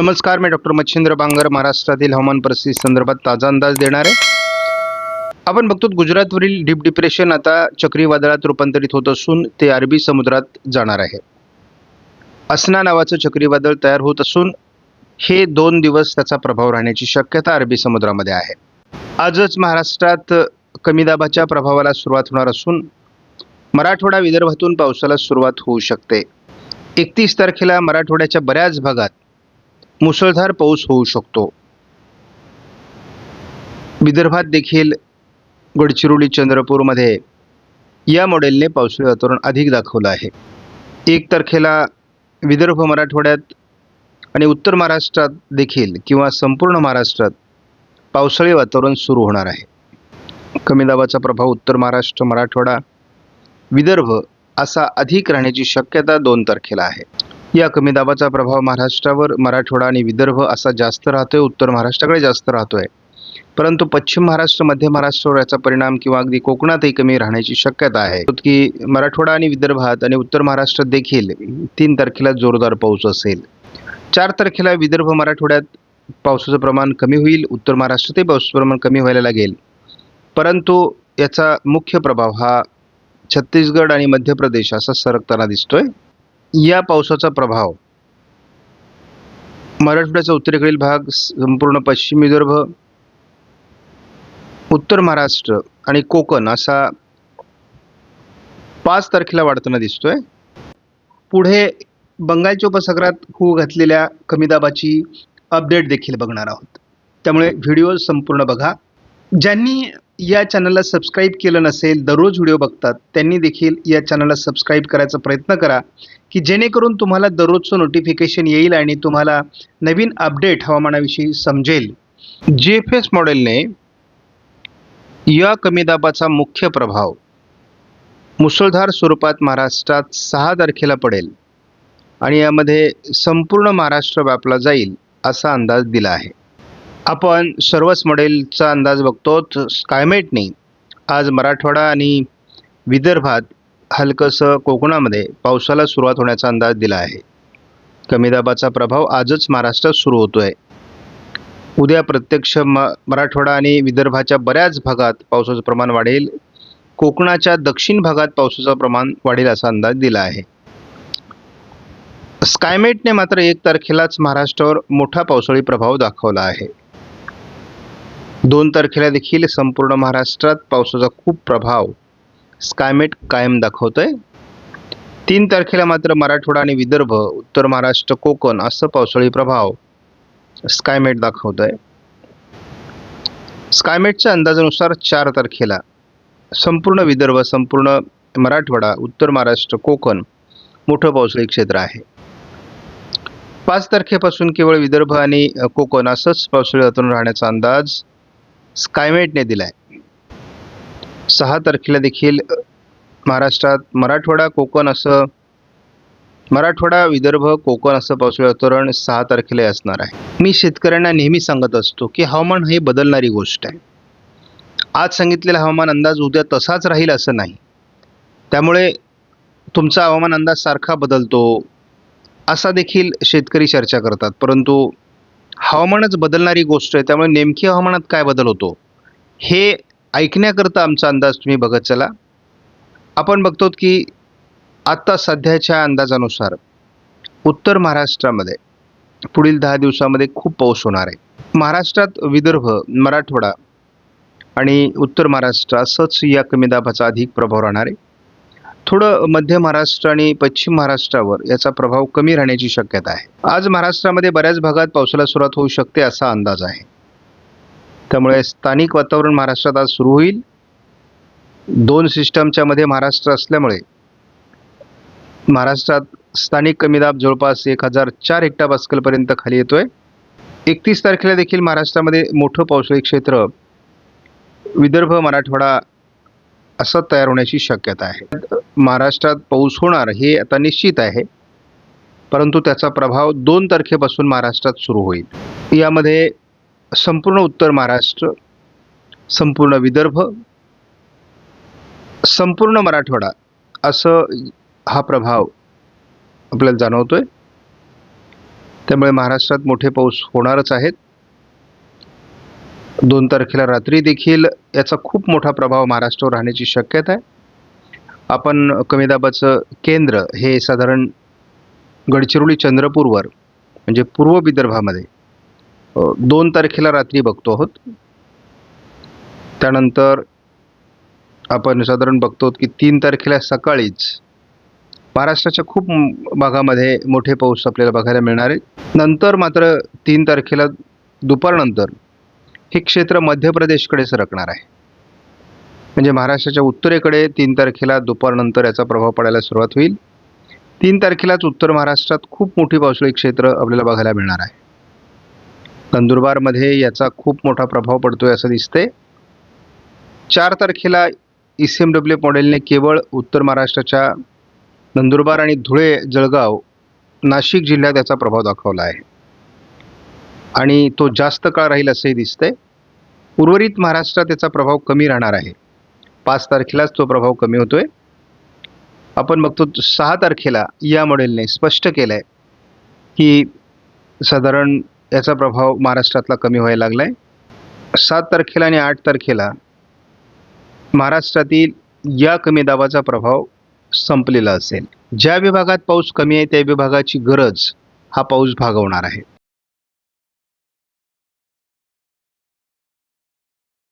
नमस्कार मी डॉक्टर मच्छिंद्र बांगर महाराष्ट्रातील हवामान परिस्थिती संदर्भात ताजा अंदाज देणार आहे. आपण बघतो गुजरातवरील डीप डिप्रेशन आता चक्रीवादळात रूपांतरित होत असून ते अरबी समुद्रात जाणार आहे. असना नावाचं चक्रीवादळ तयार होत असून हे दोन दिवस त्याचा प्रभाव राहण्याची शक्यता अरबी समुद्रामध्ये आहे. आजच महाराष्ट्रात कमी दाबाच्या प्रभावाला सुरुवात होणार असून मराठवाडा विदर्भातून पावसाला सुरुवात होऊ शकते. एकतीस तारखेला मराठवाड्याच्या बऱ्याच भागात मुसळधार पाऊस होऊ शकतो. विदर्भात देखील गडचिरोली चंद्रपूरमध्ये या मॉडेलने पावसाळी वातावरण अधिक दाखवलं आहे. एक तारखेला विदर्भ मराठवाड्यात आणि उत्तर महाराष्ट्रात देखील किंवा संपूर्ण महाराष्ट्रात पावसाळी वातावरण सुरू होणार आहे. कमी दाबाचा प्रभाव उत्तर महाराष्ट्र मराठवाडा विदर्भ असा अधिक राहण्याची शक्यता दोन तारखेला आहे. या कमी दाबाचा प्रभाव महाराष्ट्रावर मराठवाडा आणि विदर्भ असा जास्त राहतोय उत्तर महाराष्ट्राकडे जास्त राहतोय. परंतु पश्चिम महाराष्ट्र मध्य महाराष्ट्रावर याचा परिणाम किंवा अगदी कोकणातही कमी राहण्याची शक्यता आहे. की मराठवाडा आणि विदर्भात आणि उत्तर महाराष्ट्रात देखील तीन तारखेला जोरदार पाऊस असेल. चार तारखेला विदर्भ मराठवाड्यात पावसाचं प्रमाण कमी होईल उत्तर महाराष्ट्रातही पावसाचं प्रमाण कमी व्हायला लागेल. परंतु याचा मुख्य प्रभाव हा छत्तीसगड आणि मध्य प्रदेश असा सरकताना दिसतोय. या पावसाचा प्रभाव. मराठवाड्याचा उत्तरेकडील भाग संपूर्ण पश्चिम विदर्भ उत्तर महाराष्ट्र आणि कोकण असा पाच तारखेला वाढताना दिसतोय. पुढे बंगालच्या उपसागरात होऊ घातलेल्या कमी दाबाची अपडेट देखील बघणार आहोत. त्यामुळे व्हिडिओ संपूर्ण बघा. ज्यांनी या चॅनलला सबस्क्राईब केलं नसेल दररोज व्हिडिओ बघतात त्यांनी देखील या चॅनलला सबस्क्राईब करायचा प्रयत्न करा की जेणेकरून तुम्हाला दररोजचं नोटिफिकेशन येईल आणि तुम्हाला नवीन अपडेट हवामानाविषयी समजेल. जी एफ एस मॉडेलने या कमी दाबाचा मुख्य प्रभाव मुसळधार स्वरूपात महाराष्ट्रात सहा तारखेला पडेल आणि यामध्ये संपूर्ण महाराष्ट्र व्यापला जाईल असा अंदाज दिला आहे. आपण सर्वच मॉडेलचा अंदाज बघतो स्कायमेटने आज मराठवाडा आणि विदर्भात हलकंसं कोकणामध्ये पावसाला सुरुवात होण्याचा अंदाज दिला आहे. कमी दाबाचा प्रभाव आजच महाराष्ट्रात सुरू होतो आहे उद्या प्रत्यक्ष म मराठवाडा आणि विदर्भाच्या बऱ्याच भागात पावसाचं प्रमाण वाढेल. कोकणाच्या दक्षिण भागात पावसाचं प्रमाण वाढेल असा अंदाज दिला आहे. स्कायमेटने मात्र एक तारखेलाच महाराष्ट्रावर मोठा पावसाळी प्रभाव दाखवला आहे. दोन तारखेला देखील संपूर्ण महाराष्ट्रात पावसाचा खूप प्रभाव स्कायमेट कायम दाखवतोय. तीन तारखेला मात्र मराठवाडा आणि विदर्भ उत्तर महाराष्ट्र कोकण असं पावसाळी प्रभाव स्कायमेट दाखवत आहे स्कायमेटच्या अंदाजानुसार चार तारखेला संपूर्ण विदर्भ संपूर्ण मराठवाडा उत्तर महाराष्ट्र कोकण मोठं पावसाळी क्षेत्र आहे. पाच तारखेपासून केवळ विदर्भ आणि कोकण असंच पावसाळी वातावरण राहण्याचा अंदाज स्कायमेटने दिला आहे सहा तारखेला देखील महाराष्ट्रात मराठवाडा कोकण असं मराठवाडा विदर्भ कोकण असं पावसाळी वातावरण सहा तारखेला असणार आहे. मी शेतकऱ्यांना नेहमी सांगत असतो की हवामान हे बदलणारी गोष्ट आहे. आज सांगितलेला हवामान अंदाज उद्या तसाच राहील असं नाही. त्यामुळे तुमचा हवामान अंदाज सारखा बदलतो असा देखील शेतकरी चर्चा करतात. परंतु हवामानच बदलणारी गोष्ट आहे. त्यामुळे नेमकी हवामानात काय बदल होतो? हे ऐकण्याकरता आमचा अंदाज तुम्ही बघत चला. आपण बघतो की आत्ता सध्याच्या अंदाजानुसार उत्तर महाराष्ट्रामध्ये पुढील दहा दिवसामध्ये खूप पाऊस होणार आहे. महाराष्ट्रात विदर्भ मराठवाडा आणि उत्तर महाराष्ट्र असंच या कमी दाबाचा अधिक प्रभाव राहणार आहे. थोडं मध्य महाराष्ट्र आणि पश्चिम महाराष्ट्रावर याचा प्रभाव कमी राहण्याची शक्यता आहे. आज महाराष्ट्रामध्ये बऱ्याच भागात पावसाला सुरुवात होऊ शकते असा अंदाज आहे. त्यामुळे स्थानिक वातावरण महाराष्ट्रात आज सुरू होईल. दोन सिस्टमच्या मध्ये महाराष्ट्र असल्यामुळे महाराष्ट्रात स्थानिक कमी दाब जवळपास एक हजार चार हेक्टा पास्कलपर्यंत खाली येतोय. एकतीस तारखेला देखील महाराष्ट्रामध्ये मोठं पावसाळी क्षेत्र विदर्भ मराठवाडा असं तयार होण्याची शक्यता आहे. महाराष्ट्रात पाऊस होणार हे आता निश्चित आहे. परंतु त्याचा प्रभाव दोन तारखेपासून महाराष्ट्रात सुरू होईल. यामध्ये संपूर्ण उत्तर महाराष्ट्र संपूर्ण विदर्भ संपूर्ण मराठवाडा असं हा प्रभाव आपल्याला जाणवतोय. त्यामुळे महाराष्ट्रात मोठे पाऊस होणारच आहेत. दोन तारखेला रात्री देखील याचा खूप मोठा प्रभाव महाराष्ट्रावर राहण्याची शक्यता आहे. आपण कमी दाबाचं केंद्र हे साधारण गडचिरोली चंद्रपूरवर म्हणजे पूर्व विदर्भामध्ये दोन तारखेला रात्री बघतो आहोत. त्यानंतर आपण साधारण बघतो की तीन तारखेला सकाळीच महाराष्ट्राच्या खूप भागामध्ये मोठे पाऊस आपल्याला बघायला मिळणार आहे. नंतर मात्र तीन तारखेला दुपारनंतर हे क्षेत्र मध्य प्रदेशकडे सरकणार आहे. म्हणजे महाराष्ट्राच्या उत्तरेकडे तीन तारखेला दुपारनंतर याचा प्रभाव पडायला सुरुवात होईल. तीन तारखेलाच उत्तर महाराष्ट्रात खूप मोठी पावसाळी क्षेत्र आपल्याला बघायला मिळणार आहे. नंदुरबारमध्ये याचा खूप मोठा प्रभाव पडतोय असं दिसतंय. चार तारखेला ई सी एम डब्ल्यू मॉडेलने केवळ उत्तर महाराष्ट्राच्या नंदुरबार आणि धुळे जळगाव नाशिक जिल्ह्यात याचा प्रभाव दाखवला आहे. आणि तो जास्त काळ राहील असंही दिसतंय. उर्वरित महाराष्ट्रात याचा प्रभाव कमी राहणार आहे. पाच तारखेलाच तो प्रभाव कमी होतोय. आपण बघतो सहा तारखेला या मॉडेलने स्पष्ट केलं आहे की साधारण याचा प्रभाव महाराष्ट्रातला कमी व्हायला लागला आहे सात तारखेला आणि आठ तारखेला महाराष्ट्रातील या कमी दाबाचा प्रभाव संपलेला असेल. ज्या विभागात पाऊस कमी आहे त्या विभागाची गरज हा पाऊस भागवणार आहे.